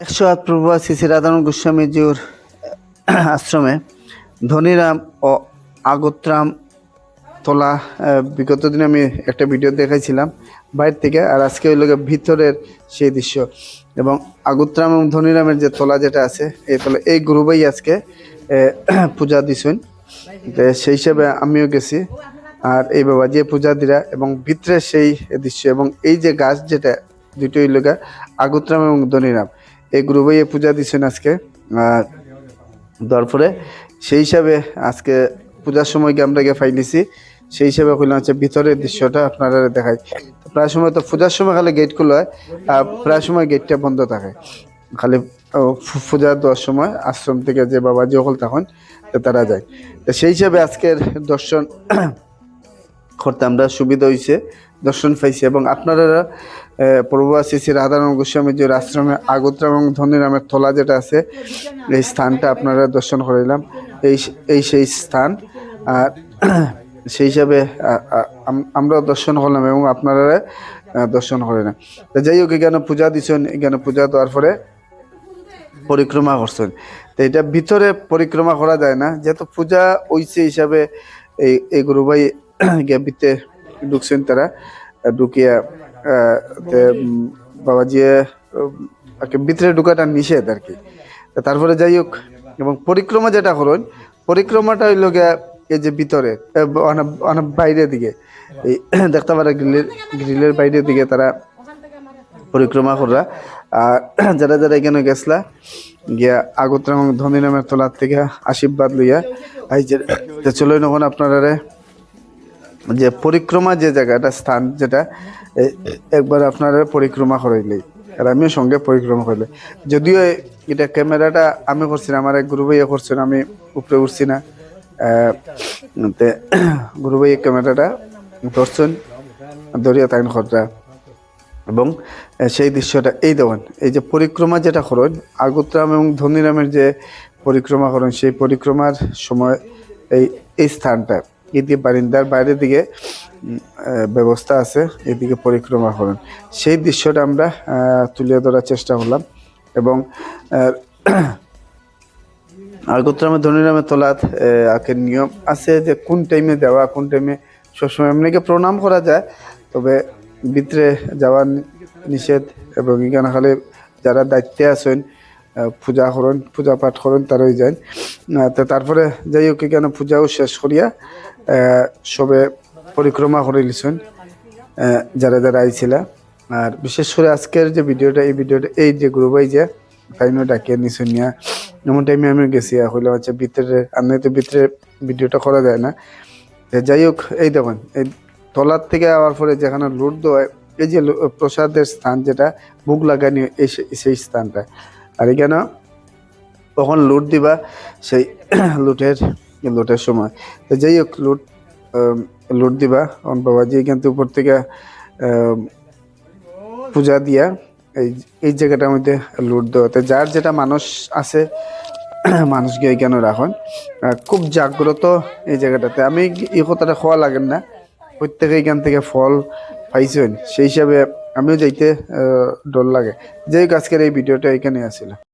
একশো আট প্রভু শ্রী রাধারণ গোস্বামীজির আশ্রমে। ধনীরাম ও আগতরাম তোলা বিগত দিনে আমি একটা ভিডিও দেখাইছিলাম বাইরে থেকে, আর আজকে ওই লোকের ভিতরের সেই দৃশ্য। এবং আগতরাম এবং ধনীরামের যে তোলা যেটা আছে, এই তোলা, এই গ্রুপেই আজকে পূজা দিছেন। সেই হিসাবে আমিও গেছি, আর এই বাবা যে পূজা দিরা, এবং ভিতরে সেই দৃশ্য, এবং এই যে গাছ যেটা, দুটোই লোকা আগতরাম এবং ধনীরাম। এই গ্রুপেই পূজা দিছেন আজকে। আর তারপরে সেই হিসাবে আজকে পূজার সময় গিয়ে আমরা গিয়ে ফাইলিছি। সেই হিসাবে কইলাম হচ্ছে ভিতরের দৃশ্যটা আপনারা দেখাই। প্রায় সময় তো পূজার সময় খালি গেট খোলা হয়, আর প্রায় সময় গেটটা বন্ধ থাকে। খালি পূজা দেওয়ার সময় আশ্রম থেকে যে বাবাজি সকল তখন তারা যায়। তো সেই হিসাবে আজকের দর্শন করতে আমরা সুবিধা হয়েছে দর্শন পাইছি এবং আপনারা আহ, প্রভু শ্রী শ্রী রাধারাম গোস্বামীজির আশ্রমে আগোত্রা এবং ধনীরামের থলা যেটা আছে এই স্থানটা আপনারা দর্শন করাইলাম এই এই সেই স্থান। আর সেই হিসাবে আ- আ- আমরাও দর্শন করলাম এবং আপনারা দর্শন করিলাম তো যাই হোক এখানে পূজা দিচ্ছেন এখানে পূজা দেওয়ার পরে পরিক্রমা করছেন। তো এটা ভিতরে পরিক্রমা করা যায় না যেহেতু পূজা হইছে হিসাবে এই এই গুরুভাই গ্যাপিতে ঢুকছেন তারা ঢুকিয়া তে, বাবাজি ভিতরে ঢুকাটা নিষেধ আর কি। তারপরে যাই হোক এবং পরিক্রমা যেটা করেন পরিক্রমাটা হইল গিয়া এই যে ভিতরে অনেক বাইরের দিকে। দেখতে পারে গ্রিলের গ্রিলের বাইরের দিকে তারা পরিক্রমা করা আর যারা যারা এখানে গেছলা গিয়া আগত্রা এবং ধনী নামের তোলার থেকে আশীর্বাদ লইয়া এই যে তো চলো নখন আপনারা যে পরিক্রমা যে জায়গাটা স্থান যেটা একবার আপনারা পরিক্রমা করাইলেই। আর আমিও সঙ্গে পরিক্রমা করলে যদিও এটা ক্যামেরাটা আমি করছি না আমার এক গুরু ভাইয়া করছেন আমি উপরে উঠছি না। আহ, তে গুরু ভাইয়া ক্যামেরাটা ধরছেন ধরিয়া তাইন খররা। এবং সেই দৃশ্যটা এই দেওয়ান এই যে পরিক্রমা যেটা করেন আগতরাম এবং ধনীরামের যে পরিক্রমা করেন সেই পরিক্রমার সময় এই এই স্থানটা। এদিকে বারিন্দার বাইরের দিকে ব্যবস্থা আছে এদিকে পরিক্রমা করেন। সেই দৃশ্যটা আমরা তুলে ধরার চেষ্টা করলাম এবং আহ, আগতরামের ধনীরামের তোলাত আখের নিয়ম আছে যে কোন টাইমে দেওয়া কোন টাইমে সবসময় এমনিকে প্রণাম করা যায় তবে ভিতরে যাওয়ার নিষেধ এবং এখানে খালি যারা দায়িত্বে আছেন পূজা করেন পূজা পাঠ করেন তারাই যান তো তারপরে যাই হোক, এখানে পূজাও শেষ করিয়া সবে পরিক্রমা করে লিছেন যারা যারা আইছিলা। আর বিশেষ করে আজকের যে ভিডিওটা, এই ভিডিওটা, এই যে গ্রুপাই যে ডাকিয়ে নিছেন নিয়া এমন টাইমে আমি গেছি হইলে হচ্ছে ভিতরে আমি তো ভিতরে ভিডিওটা করা যায় না। যাই হোক, এই দেখুন, এই তলার থেকে আওয়ার পরে যেখানে লুট দেওয়া এই যে প্রসাদের স্থান যেটা, বুক লাগানি সেই স্থানটা। আর এখানে তখন লুট দিবা? সেই লুটের লুটের সময়। তো যাই হোক লুট লুট দিবা। অন বাবাজি, এখান থেকে উপর থেকে পূজা দিয়া এই এই জায়গাটার মধ্যে লুট দেওয়া। তো যার যেটা মানুষ আছে, মানুষকে এখানে রাখুন? খুব জাগ্রত এই জায়গাটাতে। আমি এই কথাটা খাওয়া লাগেন না। প্রত্যেকে এখান থেকে ফল পাইছেন সেই হিসাবে আমিও যাইতে ডর লাগে। যাই হোক আজকের এই ভিডিওটা এখানে আসিল।